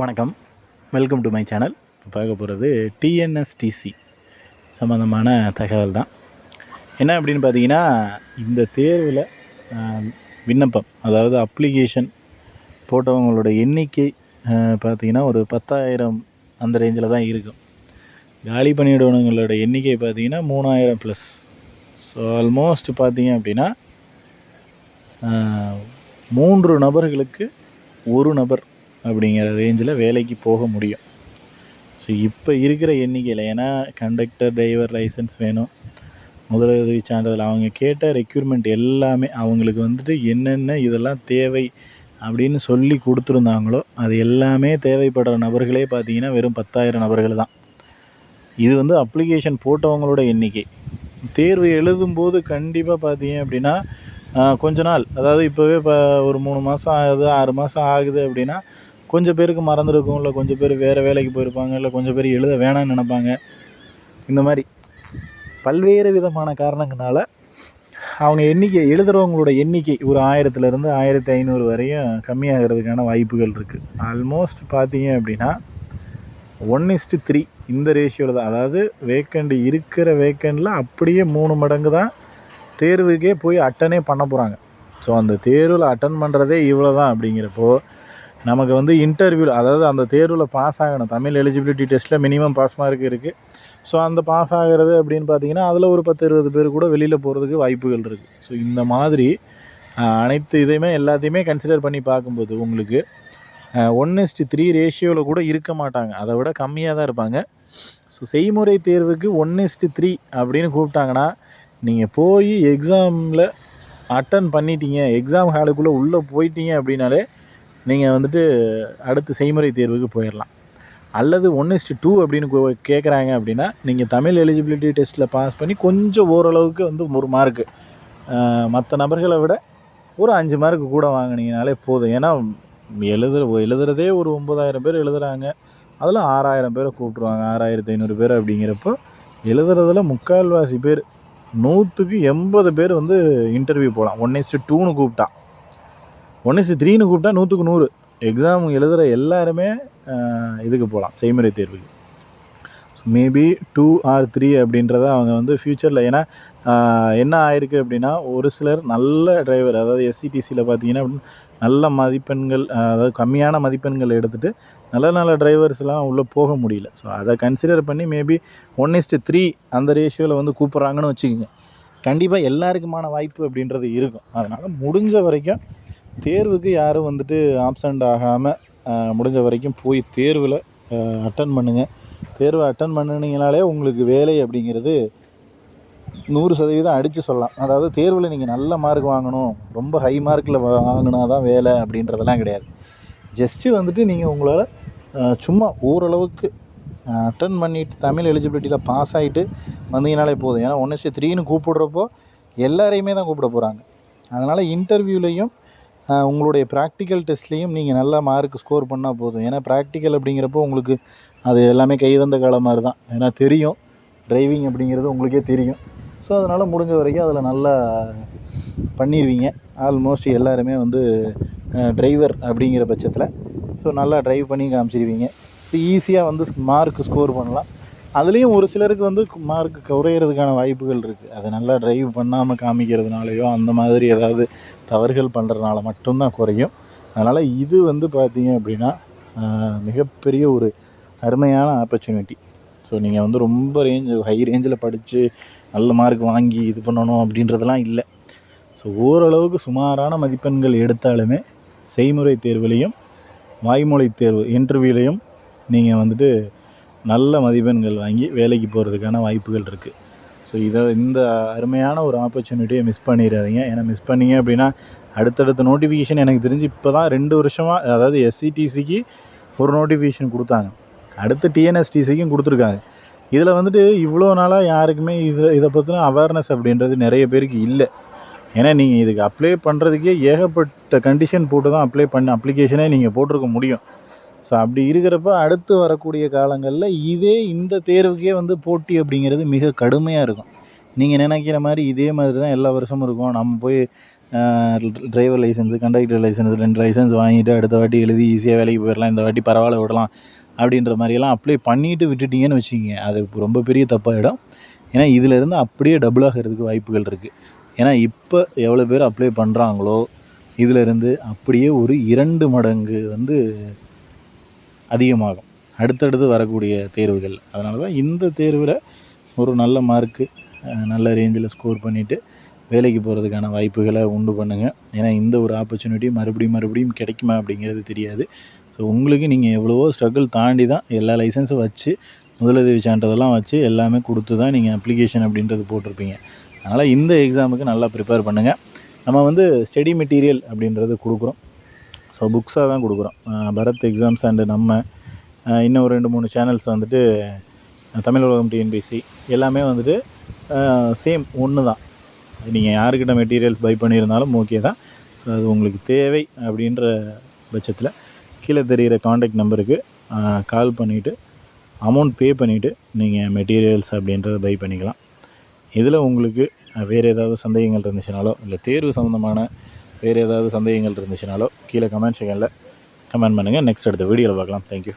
வணக்கம். Welcome to my channel இப்போ பார்க்க போகிறது டிஎன்எஸ்டிசி சம்மந்தமான தகவல் தான். என்ன அப்படின்னு பார்த்தீங்கன்னா இந்த தேர்வில் விண்ணப்பம் அதாவது அப்ளிகேஷன் போட்டவங்களோட எண்ணிக்கை பார்த்தீங்கன்னா ஒரு பத்தாயிரம் அந்த ரேஞ்சில் தான் இருக்கும். காலி பணியிடங்களோட எண்ணிக்கை பார்த்தீங்கன்னா மூணாயிரம் ப்ளஸ் ஸோ ஆல்மோஸ்ட் பார்த்தீங்க அப்படின்னா மூன்று நபர்களுக்கு ஒரு நபர் அப்படிங்கிற ரேஞ்சில் வேலைக்கு போக முடியும். ஸோ இப்போ இருக்கிற எண்ணிக்கையில் ஏன்னா கண்டக்டர் டிரைவர் லைசன்ஸ் வேணும். முதலுதவி சான்றிதழ் அவங்க கேட்ட ரெக்யூர்மெண்ட் எல்லாமே அவங்களுக்கு வந்துட்டு என்னென்ன இதெல்லாம் தேவை அப்படின்னு சொல்லி கொடுத்துருந்தாங்களோ அது எல்லாமே தேவைப்படுற நபர்களே பார்த்தீங்கன்னா வெறும் பத்தாயிரம் நபர்கள் தான். இது வந்து அப்ளிகேஷன் போட்டவங்களோட எண்ணிக்கை. தேர்வு எழுதும்போது கண்டிப்பாக பார்த்தீங்க அப்படின்னா கொஞ்ச நாள். அதாவது இப்போவே இப்போ ஒரு மூணு மாதம் ஆகுது ஆறு மாதம் ஆகுது அப்படின்னா கொஞ்சம் பேருக்கு மறந்துருக்கும் இல்லை கொஞ்சம் பேர் வேறு வேலைக்கு போயிருப்பாங்க இல்லை கொஞ்சம் பேர் எழுத வேணாம்னு நினைப்பாங்க. இந்த மாதிரி பல்வேறு விதமான காரணங்களால் அவங்க எண்ணிக்கை எழுதுகிறவங்களோட எண்ணிக்கை ஒரு ஆயிரத்துலேருந்து ஆயிரத்தி ஐநூறு வரையும் கம்மியாகிறதுக்கான வாய்ப்புகள் இருக்குது ஆல்மோஸ்ட் பார்த்தீங்க அப்படின்னா ஒன் இஸ்ட்டு த்ரீ இந்த ரேஷியோவில் தான். அதாவது வேக்கண்ட் இருக்கிற வேக்கண்டில் அப்படியே மூணு மடங்கு தான் தேர்வுக்கே போய் அட்டனே பண்ண போகிறாங்க ஸோ அந்த தேர்வில் அட்டன் பண்ணுறதே இவ்வளோ தான் அப்படிங்கிறப்போ நமக்கு வந்து இன்டர்வியூ அதாவது அந்த தேர்வில் பாஸ் ஆகணும். தமிழ் எலிஜிபிலிட்டி டெஸ்ட்டில் மினிமம் பாஸ் மார்க் இருக்குது ஸோ அந்த பாஸ் ஆகிறது அப்படின்னு பார்த்தீங்கன்னா அதில் ஒரு பத்து இருபது பேர் கூட வெளியில் போகிறதுக்கு வாய்ப்புகள் இருக்குது ஸோ இந்த மாதிரி அனைத்து இதையுமே எல்லாத்தையுமே கன்சிடர் பண்ணி பார்க்கும்போது உங்களுக்கு ஒன் இஸ்டி த்ரீ ரேஷியோவில் கூட இருக்க மாட்டாங்க. அதை விட கம்மியாக தான் இருப்பாங்க. ஸோ செய்முறை தேர்வுக்கு ஒன் எஸ்டி த்ரீ அப்படின்னு கூப்பிட்டாங்கன்னா நீங்கள் போய் எக்ஸாமில் அட்டன் பண்ணிட்டீங்க. எக்ஸாம் ஹாலுக்குள்ளே உள்ளே போயிட்டீங்க அப்படின்னாலே நீங்கள் வந்துட்டு அடுத்து செய்முறை தேர்வுக்கு போயிடலாம் அல்லது ஒன் இஸ்டு டூ அப்படின்னு கோ- கேட்குறாங்க அப்படின்னா நீங்கள் தமிழ் எலிஜிபிலிட்டி டெஸ்ட்டில் பாஸ் பண்ணி கொஞ்சம் ஓரளவுக்கு வந்து ஒரு மார்க்கு மற்ற நபர்களை விட ஒரு அஞ்சு மார்க்கு கூட வாங்கினீங்கனாலே போதும். ஏன்னா எழுதுற எழுதுறதே ஒரு ஒம்பதாயிரம் பேர் எழுதுகிறாங்க அதில் ஆறாயிரம் பேரை கூப்பிட்ருவாங்க ஆறாயிரத்தி ஐநூறு பேர் அப்படிங்கிறப்போ எழுதுறதுல முக்கால்வாசி பேர் நூற்றுக்கு எண்பது பேர் வந்து இன்டர்வியூ போகலாம் ஒன் இஸ்ட்டு டூன்னு கூப்பிட்டா. ஒன் இஸ்டு த்ரீன்னு கூப்பிட்டா நூற்றுக்கு நூறு. எக்ஸாம் எழுதுகிற எல்லாருமே இதுக்கு போகலாம் செய்முறை தேர்வுக்கு. மேபி டூ ஆர் த்ரீ அப்படின்றத அவங்க வந்து ஃப்யூச்சரில் ஏன்னா என்ன ஆயிருக்கு அப்படின்னா ஒரு சிலர் நல்ல டிரைவர் அதாவது எஸ்சிடிசியில் பார்த்தீங்கன்னா நல்ல மதிப்பெண்கள் அதாவது கம்மியான மதிப்பெண்கள் எடுத்துகிட்டு நல்ல நல்ல டிரைவர்ஸ்லாம் உள்ளே போக முடியல. ஸோ அதை கன்சிடர் பண்ணி மேபி ஒன் இஸ்ட்டு த்ரீ அந்த ரேஷியோவில் வந்து கூப்பிட்றாங்கன்னு வச்சுக்கோங்க. கண்டிப்பாக எல்லாருக்குமான வாய்ப்பு அப்படின்றது இருக்கும். அதனால் முடிஞ்ச வரைக்கும் தேர்வுக்கு யாரும் வந்துட்டு ஆப்சண்ட் ஆகாமல் முடிஞ்ச வரைக்கும் போய் தேர்வில் அட்டன் பண்ணுங்கள் தேர்வை அட்டன் பண்ணினீங்கனாலே உங்களுக்கு வேலை அப்படிங்கிறது நூறு சதவீதம் அடித்து சொல்லலாம். அதாவது தேர்வில் நீங்கள் நல்ல மார்க் வாங்கணும் ரொம்ப ஹை மார்க்கில் வாங்கினா தான் வேலை அப்படின்றதெல்லாம் கிடையாது. ஜஸ்ட்டு வந்துட்டு நீங்கள் உங்களால் சும்மா ஓரளவுக்கு அட்டன் பண்ணிட்டு தமிழ் எலிஜிபிலிட்டியில் பாஸ் ஆகிட்டு வந்தீங்கனாலே போதும். ஏன்னா ஒன்று த்ரீன்னு கூப்பிடுறப்போ எல்லாரையுமே தான் கூப்பிட போகிறாங்க அதனால் இன்டர்வியூலையும் உங்களுடைய ப்ராக்டிக்கல் டெஸ்ட்லேயும் நீங்கள் நல்லா மார்க் ஸ்கோர் பண்ணால் போதும். ஏன்னா ப்ராக்டிக்கல் அப்படிங்கிறப்போ உங்களுக்கு அது எல்லாமே கைவந்த காலம் மாதிரி தான் ஏன்னா தெரியும். டிரைவிங் அப்படிங்கிறது உங்களுக்கே தெரியும். ஸோ அதனால் முடிஞ்ச வரைக்கும் அதில் நல்லா பண்ணிடுவீங்க ஆல்மோஸ்ட் எல்லாருமே வந்து டிரைவர் அப்படிங்கிற பட்சத்தில். ஸோ நல்லா டிரைவ் பண்ணி காமிச்சிருவீங்க. ஸோ ஈஸியாக வந்து மார்க் ஸ்கோர் பண்ணலாம். அதுலேயும் ஒரு சிலருக்கு வந்து மார்க் குறையிறதுக்கான வாய்ப்புகள் இருக்குது அதை நல்லா ட்ரைவ் பண்ணாமல் காமிக்கிறதுனாலையோ அந்த மாதிரி ஏதாவது தவறுகள் பண்ணுறதுனால மட்டும்தான் குறையும். அதனால் இது வந்து பார்த்தீங்க அப்படின்னா மிகப்பெரிய ஒரு அருமையான ஆப்பர்ச்சுனிட்டி ஸோ நீங்கள் வந்து ரொம்ப ரேஞ்ச் ஹை ரேஞ்சில் படித்து நல்ல மார்க் வாங்கி இது பண்ணணும் அப்படின்றதெல்லாம் இல்லை. ஸோ ஓரளவுக்கு சுமாரான மதிப்பெண்கள் எடுத்தாலுமே செய்முறை தேர்வுலேயும் வாய்மொழி தேர்வு இன்டர்வியூலையும் நீங்கள் வந்துட்டு நல்ல மதிப்பெண்கள் வாங்கி வேலைக்கு போகிறதுக்கான வாய்ப்புகள் இருக்குது ஸோ இதை இந்த அருமையான ஒரு ஆப்பர்ச்சுனிட்டியை மிஸ் பண்ணிடாதீங்க ஏன்னா மிஸ் பண்ணீங்க அப்படின்னா அடுத்தடுத்த நோட்டிஃபிகேஷன் எனக்கு தெரிஞ்சு இப்போ தான் ரெண்டு வருஷமாக அதாவது எஸ்சிடிசிக்கு ஒரு நோட்டிஃபிகேஷன் கொடுத்தாங்க. அடுத்து டிஎன்எஸ்டிசிக்கும் கொடுத்துருக்காங்க. இதில் வந்துட்டு இவ்வளோ நாளாக யாருக்குமே இது இதை பற்றின அவேர்னஸ் அப்படின்றது நிறைய பேருக்கு இல்லை. ஏன்னா நீங்கள் இதுக்கு அப்ளை பண்ணுறதுக்கே ஏகப்பட்ட கண்டிஷன் போட்டு தான் அப்ளை பண்ண அப்ளிகேஷனே நீங்கள் போட்டிருக்க முடியும். ஸோ அப்படி இருக்கிறப்ப அடுத்து வரக்கூடிய காலங்களில் இதே இந்த தேர்வுக்கே வந்து போட்டி அப்படிங்கிறது மிக கடுமையாக இருக்கும். நீங்கள் நினைக்கிற மாதிரி இதே மாதிரி தான் எல்லா வருஷமும் இருக்கும். நம்ம போய் டிரைவர் லைசன்ஸு கண்டக்டர் லைசன்ஸ் ரெண்டு லைசன்ஸ் வாங்கிட்டு அடுத்த வாட்டி எழுதி ஈஸியாக வேலைக்கு போயிடலாம் இந்த வாட்டி பரவாயில்ல விடலாம் அப்படின்ற மாதிரியெல்லாம் அப்ளை பண்ணிவிட்டு விட்டுட்டீங்கன்னு வச்சுக்கிங்க. அது ரொம்ப பெரிய தப்பாகிடும் ஏன்னா இதிலேருந்து அப்படியே டபுள் ஆகிறதுக்கு வாய்ப்புகள் இருக்குது ஏன்னா இப்போ எவ்வளோ பேர் அப்ளை பண்ணுறாங்களோ இதிலேருந்து அப்படியே ஒரு இரண்டு மடங்கு வந்து அதிகமாகும். அடுத்தடுத்து வரக்கூடிய தேர்வுகள். அதனால தான் இந்த தேர்வில் ஒரு நல்ல மார்க்கு நல்ல ரேஞ்சில் ஸ்கோர் பண்ணிவிட்டு வேலைக்கு போகிறதுக்கான வாய்ப்புகளை உண்டு பண்ணுங்கள் ஏன்னா இந்த ஒரு ஆப்பர்ச்சுனிட்டி மறுபடியும் மறுபடியும் கிடைக்குமா அப்படிங்கிறது தெரியாது. ஸோ உங்களுக்கு நீங்கள் எவ்வளவோ ஸ்ட்ரகிள் தாண்டி தான் எல்லா லைசன்ஸும் வச்சு முதலுதவி சான்றதெல்லாம் வச்சு எல்லாமே கொடுத்து தான் நீங்கள் அப்ளிகேஷன் அப்படின்றது போட்டிருப்பீங்க. அதனால் இந்த எக்ஸாமுக்கு நல்லா ப்ரிப்பேர் பண்ணுங்கள் நம்ம வந்து ஸ்டடி மெட்டீரியல் அப்படின்றது கொடுக்குறோம். ஸோ புக்ஸாக தான் கொடுக்குறோம். பரத் எக்ஸாம்ஸ் அண்டு நம்ம இன்னும் ஒரு ரெண்டு மூணு சேனல்ஸ் வந்துட்டு தமிழ் உலகம் டிஎன்பிசி எல்லாமே வந்துட்டு சேம் ஒன்று தான். நீங்கள் யாருக்கிட்ட மெட்டீரியல்ஸ் பை பண்ணியிருந்தாலும் ஓகே தான். ஸோ அது உங்களுக்கு தேவை அப்படின்ற பட்சத்தில் கீழே தெரிகிற காண்டாக்ட் நம்பருக்கு கால் பண்ணிவிட்டு அமௌண்ட் பே பண்ணிவிட்டு நீங்கள் மெட்டீரியல்ஸ் அப்படின்றத பை பண்ணிக்கலாம். இதில் உங்களுக்கு வேறு ஏதாவது சந்தேகங்கள் இருந்துச்சுனாலோ இல்லை தேர்வு சம்மந்தமான வேறு ஏதாவது சந்தேகங்கள் இருந்துச்சுனாலோ கீழே கமெண்ட் செக்ஷனில் கமெண்ட் பண்ணுங்கள் நெக்ஸ்ட் அடுத்த வீடியோவில் பார்க்கலாம். தேங்க்யூ